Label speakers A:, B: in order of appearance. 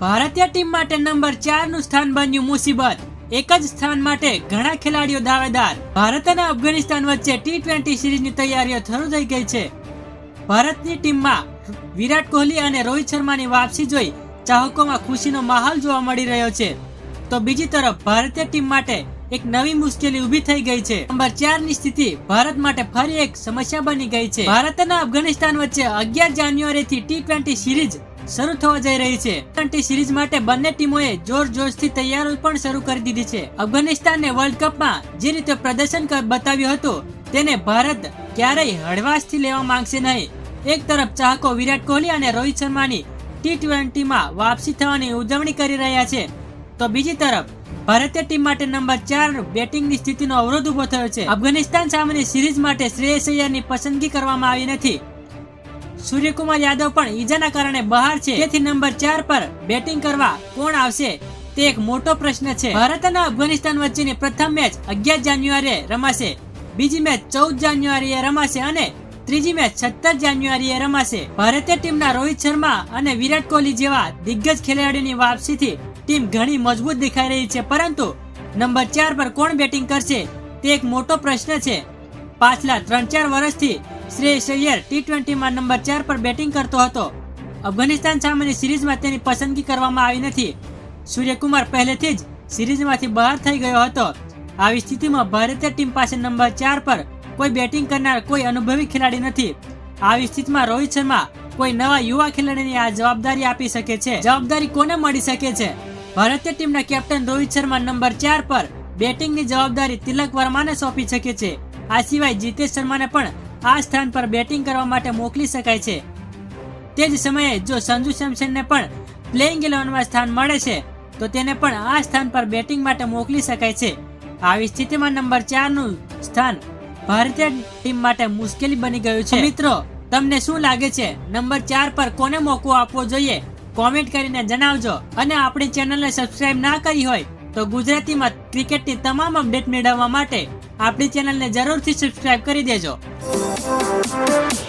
A: ભારતીય ટીમ માટે નંબર ચારનું સ્થાન બન્યું મુસીબત. એક જ સ્થાન માટે ઘણા ખેલાડીઓ દાવેદાર. ભારત અને અફઘાનિસ્તાન વચ્ચે ટી ટ્વેન્ટી સિરીઝની તૈયારીઓ શરૂ થઈ ગઈ છે. ભારતની ટીમમાં વિરાટ કોહલી અને રોહિત શર્માની વાપસી જોઈ ચાહકોમાં ખુશીનો માહોલ જોવા મળી રહ્યો છે. તો બીજી તરફ ભારતીય ટીમ માટે એક નવી મુશ્કેલી ઊભી થઈ ગઈ છે. નંબર ચારની સ્થિતિ ભારત માટે ફરી એક સમસ્યા બની ગઈ છે. ભારત અને અફઘાનિસ્તાન વચ્ચે અગિયાર જાન્યુઆરી થી ટી ટ્વેન્ટી સિરીઝ શરૂ થવા જઈ રહી છે. ટ્વેન્ટી સિરીઝ માટે બંને ટીમોએ જોર જોશથી તૈયારી પણ શરૂ કરી દીધી છે. અફઘાનિસ્તાને વર્લ્ડ કપમાં જે રીતે પ્રદર્શન બતાવ્યું હતું, તેને ભારત ક્યારેય હળવાશથી લેવા માંગશે નહીં. એક તરફ ચાહકો વિરાટ કોહલી અને રોહિત શર્માની ટી ટ્વેન્ટીમાં વાપસી થવાની ઉજવણી કરી રહ્યા છે. તો બીજી તરફ, ભારતીય ટીમ માટે નંબર ચાર બેટિંગની સ્થિતિનો અવરોધ ઊભો થયો છે. અફઘાનિસ્તાન સામેની સિરીઝ માટે શ્રેયસ અય્યરની પસંદગી કરવામાં આવી નથી. સૂર્યકુમાર યાદવ પણ ઈજાના કારણે બહાર છે. તેથી નંબર ચાર પર બેટિંગ કરવા કોણ આવશે, તે એક મોટો પ્રશ્ન છે. ભારત અને અફઘાનિસ્તાન વચ્ચેની પ્રથમ મેચ અગિયાર જાન્યુઆરીએ રમાશે. બીજી મેચ ચૌદ જાન્યુઆરીએ રમાશે અને ત્રીજી મેચ સત્તર જાન્યુઆરીએ રમાશે. ભારતીય ટીમના રોહિત શર્મા અને વિરાટ કોહલી જેવા દિગ્ગજ ખેલાડીની વાપસીથી ટીમ ઘણી મજબૂત દેખાઈ રહી છે. પરંતુ નંબર ચાર પર કોણ બેટિંગ કરશે, તે એક મોટો પ્રશ્ન છે. પાછલા ત્રણ ચાર વર્ષથી શ્રેયસ અય્યર ટી ટ્વેન્ટીમાં નંબર ચાર પર બેટિંગ કરતો હતો. અફઘાનિસ્તાન સામેની સિરીઝમાં તેની પસંદગી કરવામાં આવી નથી. સૂર્યકુમાર પહેલેથી જ સિરીઝમાંથી બહાર થઈ ગયો હતો. આવી સ્થિતિમાં ભારતીય ટીમ પાસે નંબર ચાર પર કોઈ બેટિંગ કરનાર કોઈ અનુભવી ખેલાડી નથી. આવી સ્થિતિમાં રોહિત શર્મા કોઈ નવા યુવા ખેલાડીને આ જવાબદારી આપી શકે છે. જવાબદારી કોને મળી શકે છે? ભારતીય ટીમના કેપ્ટન રોહિત શર્મા નંબર ચાર પર બેટિંગની જવાબદારી તિલક વર્માને સોંપી શકે છે. આ સિવાય જીતેશ શર્માને પણ આ સ્થાન પર બેટિંગ કરવા માટે મોકલી શકાય છે. તે જ સમયે જો સંજુ સેમસનને પણ પ્લેઇંગ ઇલેવનમાં સ્થાન મળે છે, તો તેને પણ આ સ્થાન પર બેટિંગ માટે મોકલી શકાય છે. આવી સ્થિતિમાં નંબર ચારનું સ્થાન ભારતીય ટીમ માટે મુશ્કેલી બની ગયું છે. મિત્રો, તમને શું લાગે છે? નંબર ચાર પર કોને મોકો આપવો જોઈએ? કોમેન્ટ કરીને જણાવજો. અને આપણી ચેનલને સબસ્ક્રાઇબ ના કરી હોય, તો ગુજરાતીમાં ક્રિકેટની તમામ અપડેટ મેળવવા માટે આપણી ચેનલને જરૂરથી સબસ્ક્રાઇબ કરી દેજો. Thank you.